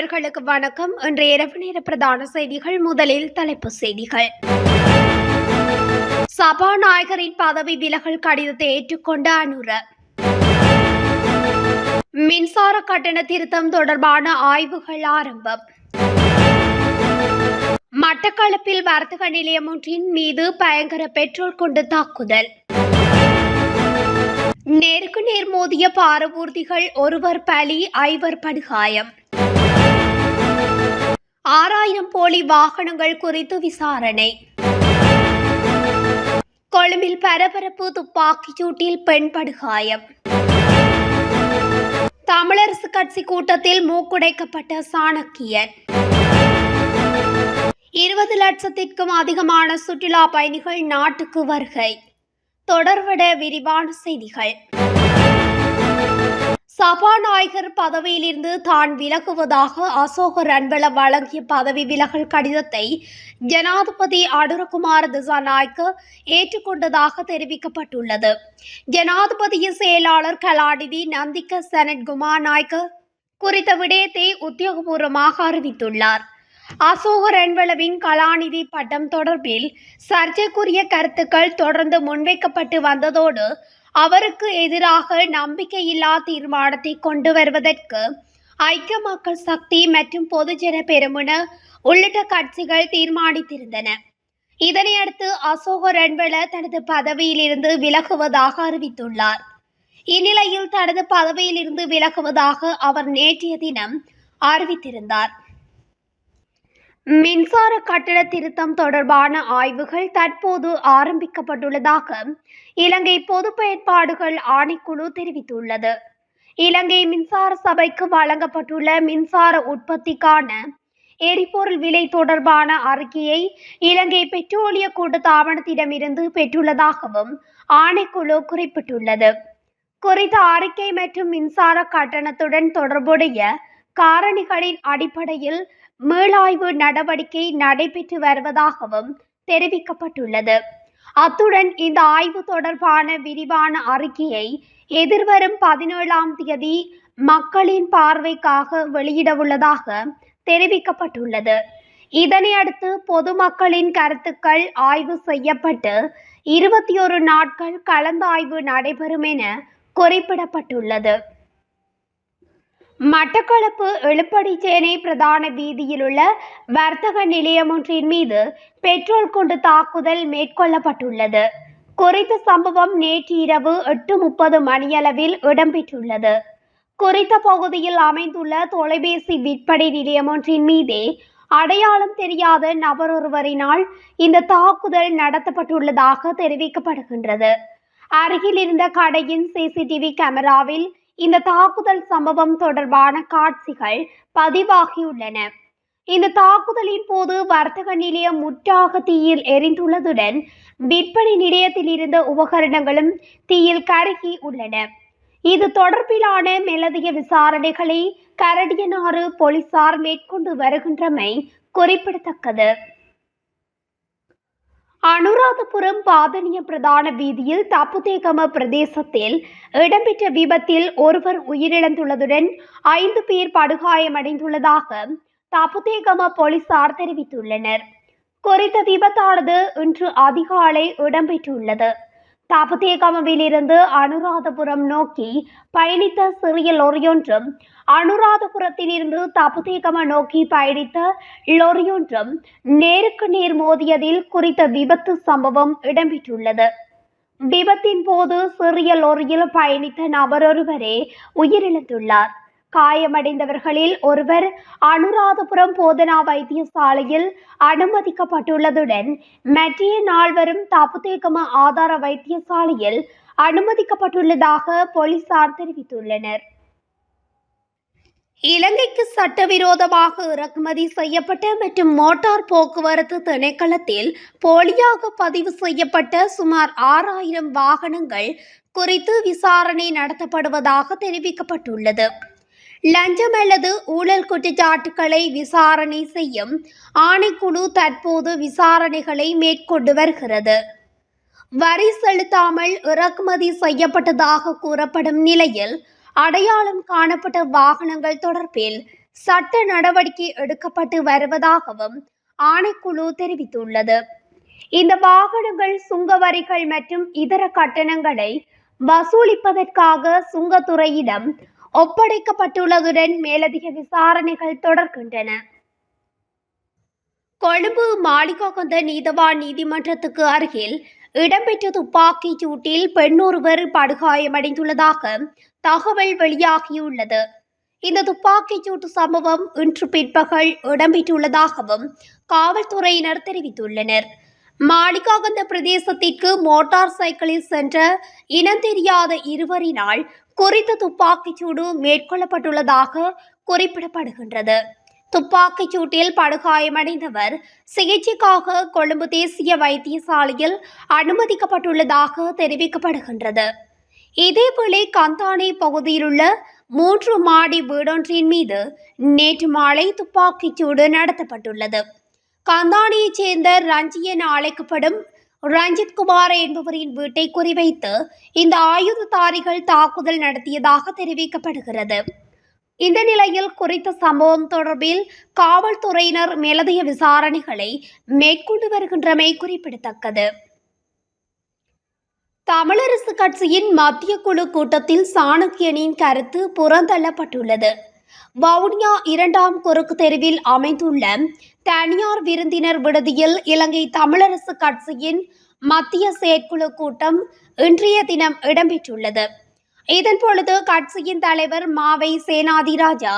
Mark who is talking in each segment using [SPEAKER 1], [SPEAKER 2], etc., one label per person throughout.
[SPEAKER 1] நேர்களுக்கு வணக்கம். இன்றைய இரவு நேர பிரதான செய்திகள் முதலில் தலைப்பு செய்திகள். சபாநாயகரின் பதவி விலகல் கடிதத்தை ஏற்றுக்கொண்ட அனுர. மின்சார கட்டண திருத்தம் தொடர்பான ஆய்வுகள் ஆரம்பம். மட்டக்களப்பில் வர்த்தக நிலையம் ஒன்றின் மீது பயங்கர பெட்ரோல் கொண்டு தாக்குதல். நேருக்கு நேர் மோதிய பாரவூர்திகள் ஒருவர் பலி ஐவர் படுகாயம். ஆறாயிரம் போலி வாகனங்கள் குறித்து விசாரணை. கொழும்பில் பரபரப்பு துப்பாக்கி சூட்டில் பெண் படுகாயம். தமிழரசு கட்சி கூட்டத்தில் மூக்குடைக்கப்பட்ட சாணக்கியன். இருபது லட்சத்திற்கும் அதிகமான சுற்றுலா பயணிகள் நாட்டுக்கு வருகை. தொடர்வட விரிவான செய்திகள். சபாநாயகர் பதவியிலிருந்து தான் விலகுவதாக அசோக ரன்வள வழங்கிய பதவி விலகல் கடிதத்தை ஜனாதிபதி அனுரகுமார் திசாநாயக்க ஏற்றுக்கொண்டதாக தெரிவிக்கப்பட்டுள்ளது. ஜனாதிபதியின் செயலாளர் கலாநிதி நந்திக செனட் குமாநாயக்க குறித்த விடயத்தை உத்தியோகபூர்வமாக அறிவித்துள்ளார். அசோக ரன்வளவின் கலாநிதி பட்டம் தொடர்பில் சர்ச்சைக்குரிய கருத்துக்கள் தொடர்ந்து முன்வைக்கப்பட்டு வந்ததோடு அவருக்கு எதிராக நம்பிக்கையில்லா தீர்மானத்தை கொண்டு வருவதற்கு ஐக்கிய மக்கள் சக்தி மற்றும் பொதுஜன பெருமுன உள்ளிட்ட கட்சிகள் தீர்மானித்திருந்தன. இதனையடுத்து அசோக ரன்வள தனது பதவியிலிருந்து விலகுவதாக அறிவித்துள்ளார். இந்நிலையில் தனது பதவியிலிருந்து விலகுவதாக அவர் நேற்றைய தினம் அறிவித்திருந்தார். மின்சார கட்டண திருத்தம் தொடர்பான ஆய்வுகள் தற்போது ஆரம்பிக்கப்பட்டுள்ளதாக இலங்கை பொது பயன்பாடுகள் ஆணைக்குழு தெரிவித்துள்ளது. இலங்கை மின்சார சபைக்கு வழங்கப்பட்டுள்ள மின்சார உற்பத்திக்கான எரிபொருள் விலை தொடர்பான அறிக்கையை இலங்கை பெட்ரோலிய கூட்டுத்தாபனத்திடமிருந்து பெற்றுள்ளதாகவும் ஆணைக்குழு குறிப்பிட்டுள்ளது. குறித்த அறிக்கை மற்றும் மின்சார கட்டணத்துடன் தொடர்புடைய காரணிகளின் அடிப்படையில் மீளாய்வு நடவடிக்கை நடைபெற்று வருவதாகவும் தெரிவிக்கப்பட்டுள்ளது. அத்துடன் இந்த ஆய்வு தொடர்பான விரிவான அறிக்கையை எதிர்வரும் பதினேழாம் தேதி மக்களின் பார்வைக்காக வெளியிடவுள்ளதாக தெரிவிக்கப்பட்டுள்ளது. இதனையடுத்து பொதுமக்களின் கருத்துக்கள் ஆய்வு செய்யப்பட்டு இருபத்தி ஒரு நாட்கள் கலந்தாய்வு நடைபெறும் என குறிப்பிடப்பட்டுள்ளது. மட்டக்களப்பு எழுப்படிச்சேனை பிரதான வீதியில் உள்ள வர்த்தக நிலையம் ஒன்றின் மீது பெட்ரோல் கொண்டு தாக்குதல் மேற்கொள்ளப்பட்டுள்ளது. குறித்த சம்பவம் நேற்று இரவு எட்டு முப்பது மணியளவில் இடம்பெற்றுள்ளது. குறித்த பகுதியில் அமைந்துள்ள தொலைபேசி விற்பனை நிலையம் ஒன்றின் மீதே அடையாளம் தெரியாத நபர் ஒருவரினால் இந்த தாக்குதல் நடத்தப்பட்டுள்ளதாக தெரிவிக்கப்படுகின்றது. அருகில் இருந்த கடையின் சிசிடிவி கேமராவில் இந்த தாக்குதல் சம்பவம் தொடர்பான காட்சிகள் பதிவாகியுள்ளன. இந்த தாக்குதலின் போது வர்த்தக நிலையம் முற்றாக தீயில் எரிந்துள்ளதுடன் விற்பனை நிலையத்தில் இருந்த உபகரணங்களும் தீயில் கருகி உள்ளன. இது தொடர்பிலான மெலதிய விசாரணைகளை கரடியனாறு போலீசார் மேற்கொண்டு வருகின்றமை குறிப்பிடத்தக்கது. அனுராதபுரம் பாதனிய பிரதான வீதியில் தப்புதேகம பிரதேசத்தில் இடம்பெற்ற விபத்தில் ஒருவர் உயிரிழந்துள்ளதுடன் ஐந்து பேர் படுகாயமடைந்துள்ளதாக தப்புதேகம போலீசார் தெரிவித்துள்ளனர். குறித்த விபத்தானது இன்று அதிகாலை இடம்பெற்றுள்ளது. தாபத்தேகமவிலிருந்து அனுராதபுரம் நோக்கி பயணித்த சிறிய லொரியொன்றும் அனுராதபுரத்திலிருந்து தபுதேகம நோக்கி பயணித்த லொரியொன்றும் நேருக்கு நேர் மோதியதில் குறித்த விபத்து சம்பவம் இடம்பெற்றுள்ளது. விபத்தின் போது சிறிய லொரியில் பயணித்த நபரொருவரே உயிரிழந்துள்ளார். காயமடைந்தவர்களில் ஒருவர் அனுராதபுரம் போதனா வைத்தியசாலையில் அனுமதிக்கப்பட்டுள்ளதுடன் மற்றைய நால்வரும் தப்புத்தேக்கம ஆதார வைத்தியசாலையில் அனுமதிக்கப்பட்டுள்ளதாக போலீசார் தெரிவித்துள்ளனர். இலங்கைக்கு சட்டவிரோதமாக இறக்குமதி செய்யப்பட்ட மற்றும் மோட்டார் போக்குவரத்து திணைக்களத்தில் போலியாக பதிவு செய்யப்பட்ட சுமார் ஆறாயிரம் வாகனங்கள் குறித்து விசாரணை நடத்தப்படுவதாக தெரிவிக்கப்பட்டுள்ளது. லஞ்சம் அல்லது ஊழல் குற்றச்சாட்டுகளை விசாரணை செய்யும் ஆணைக்குழு தற்போது விசாரணைகளை மேற்கொண்டு வருகிறது. வரி செலுத்தாமல் இறக்குமதி செய்யப்பட்டதாக கூறப்படும் நிலையில் அடையாளம் காணப்பட்ட வாகனங்கள் தொடர்பில் சட்ட நடவடிக்கை எடுக்கப்பட்டு வருவதாகவும் ஆணைக்குழு தெரிவித்துள்ளது. இந்த வாகனங்கள் சுங்க வரிகள் மற்றும் இதர கட்டணங்களை வசூலிப்பதற்காக சுங்கத்துறையிடம் ஒப்படைக்கப்பட்டுள்ளதுடன் மேலதிக விசாரணைகள் தொடர்கின்றன. கொழும்பு மாளிகாகந்த நீதவான் நீதிமன்றத்துக்கு அருகில் இடம்பெற்ற துப்பாக்கிச் சூட்டில் பெண்ணொருவர் படுகாயமடைந்துள்ளதாக தகவல் வெளியாகியுள்ளது. இந்த துப்பாக்கிச் சூட்டு சம்பவம் இன்று பிற்பகல் இடம்பெற்றுள்ளதாகவும் காவல்துறையினர் தெரிவித்துள்ளனர். மாளிகாகந்த பிரதேசத்திற்கு மோட்டார் சைக்கிளில் சென்ற இனம் தெரியாத இருவரினால் குறித்த துப்பாக்கிச் சூடு மேற்கொள்ளப்பட்டுள்ளதாக குறிப்பிடப்படுகின்றது. துப்பாக்கிச் சூட்டில் படுகாயமடைந்தவர் சிகிச்சைக்காக கொழும்பு தேசிய வைத்தியசாலையில் அனுமதிக்கப்பட்டுள்ளதாக தெரிவிக்கப்படுகின்றது. இதேவேளை கந்தானி பகுதியிலுள்ள மூன்று மாடி வீடொன்றின் மீது நேற்று மாலை துப்பாக்கிச் சூடு நடத்தப்பட்டுள்ளது. கந்தானியைச் சேர்ந்த ரஞ்சி என அழைக்கப்படும் ரஞ்சித் குமார் என்பவரின் வீட்டை குறிவைத்து இந்த ஆயுததாரிகள் தாக்குதல் நடத்தியதாக தெரிவிக்கப்படுகிறது. இந்த நிலையில் குறித்த சம்பவம் தொடர்பில் காவல்துறையினர் மேலதிக விசாரணைகளை மேற்கொண்டு வருகின்றமை குறிப்பிடத்தக்கது. தமிழரசு கட்சியின் மத்திய குழு கூட்டத்தில் சாணக்கியனின் கருத்து புறந்தள்ளப்பட்டுள்ளது. வவுனியா இரண்டாம் குறுக்கு தெருவில் அமைந்துள்ள தனியார் விருந்தினர் விடுதியில் இலங்கை தமிழரசு கட்சியின் மத்திய செயற்குழு கூட்டம் இன்றைய தினம் இடம்பெற்றுள்ளது. இதன் பொழுது கட்சியின் தலைவர் மாவை சேனாதிராஜா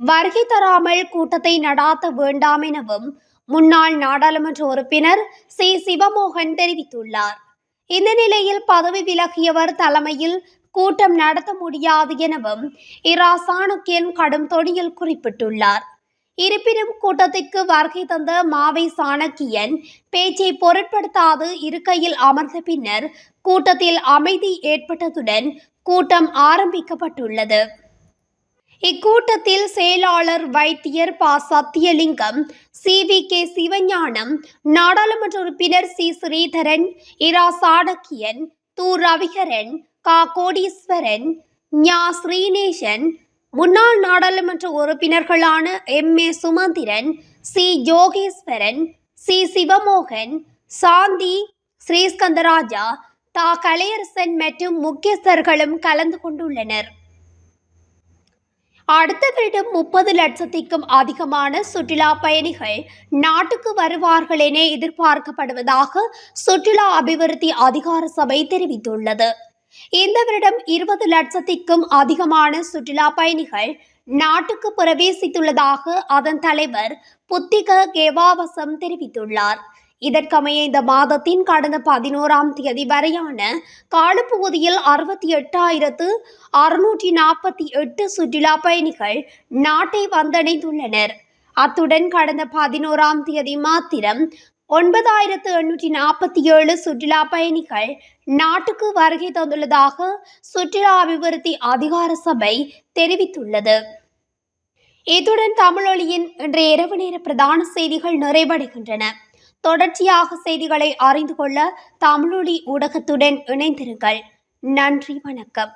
[SPEAKER 1] வருகை தராமல் கூட்டத்தை நடாத்த வேண்டாம் எனவும் முன்னாள் நாடாளுமன்ற உறுப்பினர் சி. சிவமோகன் தெரிவித்துள்ளார். இந்த நிலையில் பதவி விலகியவர் தலைமையில் கூட்டம் நடத்த முடியாது எனவும் இரா சாணக்கியன் கடும் தொனியில் குறிப்பிட்டுள்ளார். இருப்பினும் கூட்டத்திற்கு வருகை தந்த மாவை சாணக்கியன் பேச்சை பொருட்படுத்தாது இருக்கையில் அமர்ந்த பின்னர் கூட்டத்தில் அமைதி ஏற்பட்டதுடன் கூட்டம் ஆரம்பிக்கப்பட்டுள்ளது. இக்கூட்டத்தில் செயலாளர் வைத்தியர் ப. Sathiyalingam C. V. K. Sivagnanam நாடாளுமன்ற உறுப்பினர் சி. ஸ்ரீதரன் இரா சாணக்கியன் து. ரவிகரன் கா கோடீஸ்வரன் ஞா ஸ்ரீநேசன் முன்னாள் நாடாளுமன்ற உறுப்பினர்களான M. A. Sumanthiran C. Yogeswaran C. Sivamohan Shanthi Sriskantharajah தா. கலையரசன் மற்றும் முக்கியஸ்தர்களும் கலந்து கொண்டுள்ளனர். அடுத்த வருடம் முப்பது லட்சத்திற்கும் அதிகமான சுற்றுலா பயணிகள் நாட்டுக்கு வருவார்கள் என எதிர்பார்க்கப்படுவதாக சுற்றுலா அபிவிருத்தி அதிகார சபை தெரிவித்துள்ளது. இந்த வருடம் இருபது லட்சத்திற்கும் அதிகமான சுற்றுலா பயணிகள் நாட்டுக்கு பிரவேசித்துள்ளதாக அதன் தலைவர் புத்திக கேவாவசம் தெரிவித்துள்ளார். இதற்கமைய இந்த மாதத்தின் கடந்த பதினோராம் தேதி வரையான காலப்பகுதியில் அறுபத்தி எட்டாயிரத்து அறுநூற்றி நாற்பத்தி எட்டு சுற்றுலா பயணிகள் நாட்டை வந்தடைந்துள்ளனர். அத்துடன் கடந்த பதினோராம் தேதி மாத்திரம் ஒன்பதாயிரத்து எண்ணூற்றி நாற்பத்தி ஏழு சுற்றுலா பயணிகள் நாட்டுக்கு வருகை தந்துள்ளதாக சுற்றுலா அபிவிருத்தி அதிகார சபை தெரிவித்துள்ளது. இத்துடன் தமிழொலியின் இன்றைய இரவு நேர பிரதான செய்திகள் நிறைவடைகின்றன. தொடர்ச்சியாக செய்திகளை அறிந்து கொள்ள தமிழொலி ஊடகத்துடன் இணைந்திருங்கள். நன்றி வணக்கம்.